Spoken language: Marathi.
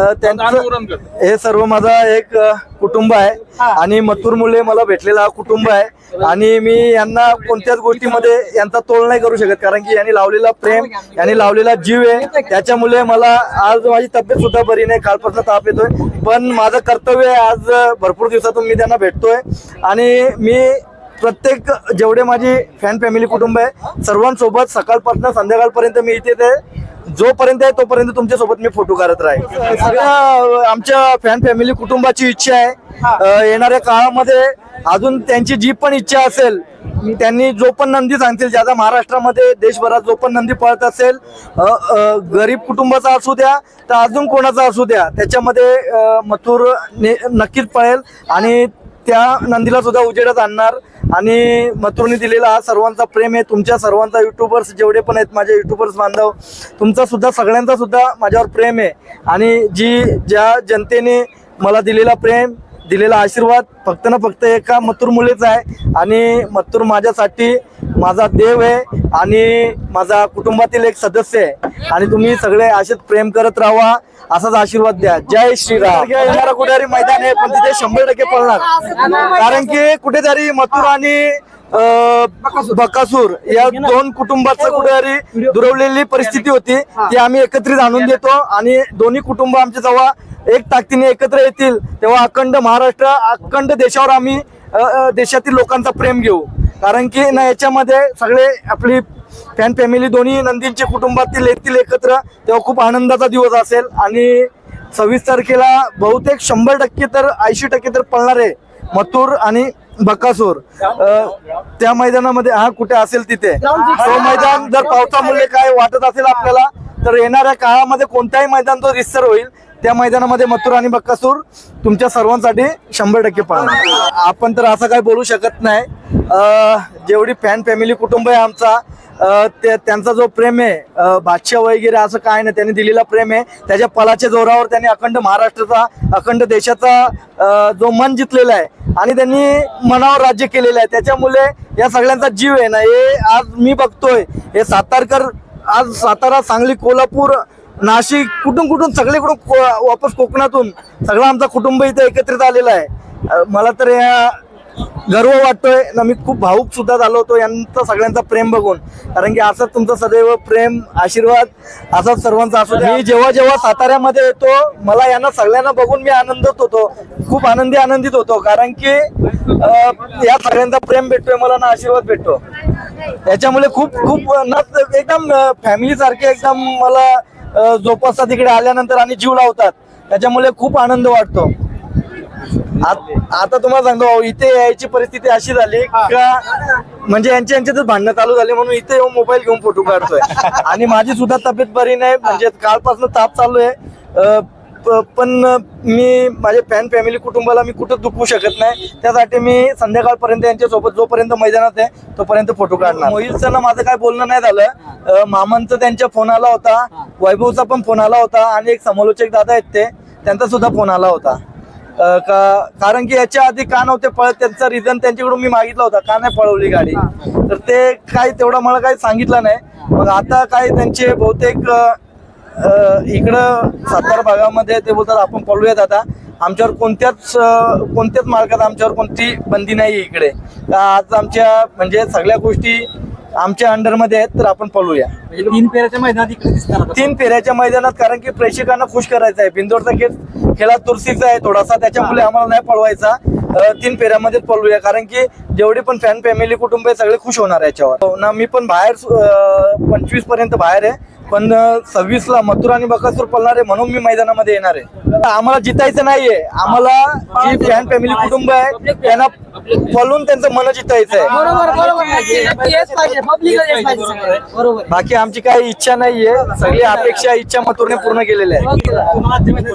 अ, त्यांचं हे सर्व माझा एक कुटुंब आहे. आणि मथुर मुले मला भेटलेला हा कुटुंब आहे. आणि मी यांना कोणत्याच गोष्टीमध्ये यांचा तोल नाही करू शकत कारण की यांनी लावलेला प्रेम यांनी लावलेला जीव आहे. त्याच्यामुळे मला आज माझी तब्येत सुद्धा बरी नाही कालपासून ताप येतोय. पण माझं कर्तव्य आहे आज भरपूर दिवसातून मी त्यांना भेटतोय. आणि मी प्रत्येक जेवढे माझी फॅन फॅमिली कुटुंब आहे सर्वांसोबत सकाळपासून संध्याकाळपर्यंत मी इथे ते जोपर्यंत आहे तोपर्यंत तुमच्यासोबत मी फोटो काढत राहील सगळ्या आमच्या फॅन फॅमिली कुटुंबाची इच्छा आहे. येणाऱ्या काळामध्ये अजून त्यांची जी पण इच्छा असेल त्यांनी जो पण नंदी सांगतील ज्याचा महाराष्ट्रामध्ये देशभरात जो पण नंदी पळत असेल गरीब कुटुंबाचा असू द्या तर अजून कोणाचा असू द्या त्याच्यामध्ये मथुर नक्कीच पळेल. आणि त्या नंदीला सुद्धा उजेडात आणणार. आणि मथुरने दिलेला हा सर्वांचा प्रेम आहे. तुमच्या सर्वांचा युट्यूबर्स जेवढे पण आहेत माझे युट्यूबर्स बांधव तुमचा सुद्धा सगळ्यांचा सुद्धा माझ्यावर प्रेम आहे. आणि जी ज्या जनतेने मला दिलेला प्रेम दिलेला आशीर्वाद फक्त ना फक्त एका मथुर मुलेच आहे. आणि मथुर माझ्यासाठी माझा देव आहे आणि माझा कुटुंबातील एक सदस्य आहे. आणि तुम्ही सगळे असेच प्रेम करत राहा. असाच आशीर्वाद द्या. जय श्रीराम. येणारा कुठेतरी मैदान आहे पण तिथे शंभर टक्के पळणार. कारण की कुठेतरी मथुर आणि बकासूर या दोन कुटुंबाचं कुठेतरी दुरवलेली परिस्थिती होती ती आम्ही एकत्रित आणून देतो आणि दोन्ही कुटुंब आमच्या जेव्हा एक ताकदीने एकत्र येतील तेव्हा अखंड महाराष्ट्र अखंड देशावर आम्ही देशातील लोकांचा प्रेम घेऊ. कारण की ना याच्यामध्ये सगळे आपली फॅन फॅमिली दोन्ही नंदींचे कुटुंबातील येतील एकत्र तेव्हा खूप आनंदाचा दिवस असेल. आणि सव्वीस तारखेला बहुतेक शंभर टक्के तर ऐंशी टक्के तर पळणार आहे मथुर आणि बकासूर. त्या मैदानामध्ये हा कुठे असेल तिथे? तो मैदान जर पावसामुळे काय वाटत असेल आपल्याला तर येणाऱ्या काळामध्ये कोणताही मैदान तो रिस्तर होईल. त्या मैदानामध्ये मथुर आणि बक्कासूर तुमच्या सर्वांसाठी शंभर टक्के पाहणार. आपण तर असं काही बोलू शकत नाही. जेवढी फॅन फॅमिली कुटुंब आहे आमचा ते त्यांचा जो प्रेम आहे बादशाह वगैरे असं काय नाही त्यांनी दिलेला प्रेम आहे. त्याच्या पलाच्या जोरावर त्यांनी अखंड महाराष्ट्राचा अखंड देशाचा जो मन जितलेला आहे आणि त्यांनी मनावर राज्य केलेलं आहे. त्याच्यामुळे या सगळ्यांचा जीव आहे ना हे आज मी बघतोय. हे सातारकर आज सातारा सांगली कोल्हापूर नाशिक कुठून कुठून सगळीकडून को- वापस कोकणातून सगळा आमचा कुटुंब इथे एकत्रित आलेला आहे. मला तर या गर्व वाटतोय. ना मी खूप भाऊक सुद्धा झालो होतो यांचा सगळ्यांचा प्रेम बघून. कारण की असंच तुमचं सदैव प्रेम आशीर्वाद असाच सर्वांचा असू मी जेव्हा जेव्हा साताऱ्यामध्ये येतो मला यांना सगळ्यांना बघून मी आनंदत होतो. खूप आनंदी आनंदित होतो. कारण की या सगळ्यांचा प्रेम भेटतोय मला ना आशीर्वाद भेटतो. याच्यामुळे खूप खूप ना एकदम फॅमिली सारखे एकदम मला जोपासतात तिकडे आल्यानंतर आणि जीव लावतात. त्याच्यामुळे खूप आनंद वाटतो. आत- तुम्हाला सांगतो इथे यायची परिस्थिती अशी झाली का म्हणजे यांच्या यांच्यातच भांडणं चालू झाली म्हणून इथे येऊन मोबाईल घेऊन फोटो काढतोय. आणि माझी सुद्धा तब्येत बरी नाही म्हणजे कालपासून ताप चालू आहे. पण मी माझ्या फॅन फॅमिली कुटुंबाला मी कुठं दुखवू शकत नाही. त्यासाठी मी संध्याकाळपर्यंत यांच्यासोबत जोपर्यंत मैदानात आहे तोपर्यंत फोटो काढणार. मोहितचं ना माझं काय बोलणं नाही झालं. मामांचं मामांचा त्यांच्या फोन आला होता. वैभवचा पण फोन आला होता. आणि एक समालोचक दादा आहेत ते त्यांचा सुद्धा फोन आला होता. का कारण की याच्या आधी का नव्हते पळत त्यांचा रिझन त्यांच्याकडून मी मागितला होता. का नाही पळवली गाडी? तर ते काही तेवढं मला काही सांगितलं नाही. मग आता काय त्यांचे बहुतेक इकडं सातारा भागामध्ये ते बोलतात आपण पळूयात आता आमच्यावर कोणत्याच कोणत्याच मार्गात आमच्यावर कोणती बंदी नाही आहे इकडे. आज आमच्या म्हणजे सगळ्या गोष्टी आमच्या अंडरमध्ये आहेत तर आपण पळूया. म्हणजे तीन पेराच्या मैदानात इकडे दिसणार. तीन फेऱ्याच्या मैदानात कारण की प्रेक्षकांना खुश करायचं आहे. बिंदोरचा खेळ खेळात तुरसीचा आहे थोडासा त्याच्यामुळे आम्हाला नाही पळवायचा. तीन फेऱ्यामध्येच पळूया. कारण की जेवढी पण फॅन फॅमिली कुटुंब आहे सगळे खुश होणार याच्यावर. हो ना मी पण बाहेर पंचवीसपर्यंत बाहेर आहे. पण सव्वीस ला मथुरा आणि बकासूर पळणार आहे म्हणून मी मैदानामध्ये येणार आहे. आम्हाला जितायचं नाहीये. आम्हाला जी फॅन फॅमिली कुटुंब आहे त्यांना पळून त्यांचं मन जितायचं आहे. बाकी आमची काही इच्छा नाहीये. सगळी अपेक्षा इच्छा मथुरने पूर्ण केलेल्या आहे